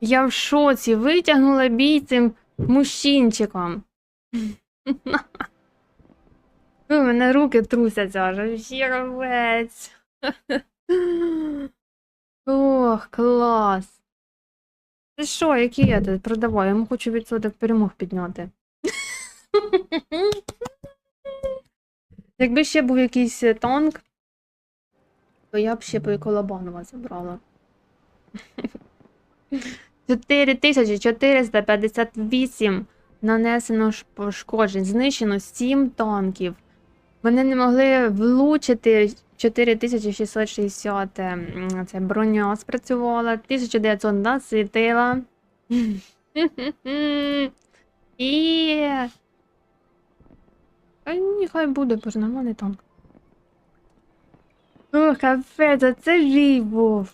Я в шоці витягнула бій цим мужчинчиком. У мене руки трусяться аж Щіровець. Ох, клас. Ти що, який я тут продавай? Я йому хочу відсоток перемог підняти. Якби ще був якийсь танк, то я б ще по Колобанова забрала. 4458 нанесено пошкоджень, знищено 7 танків. Вони не могли влучити 4660 це броня спрацювала, 1900 насвітила. І. А нехай буде, бо ж нормальний танк. Ох, капець, це жій був.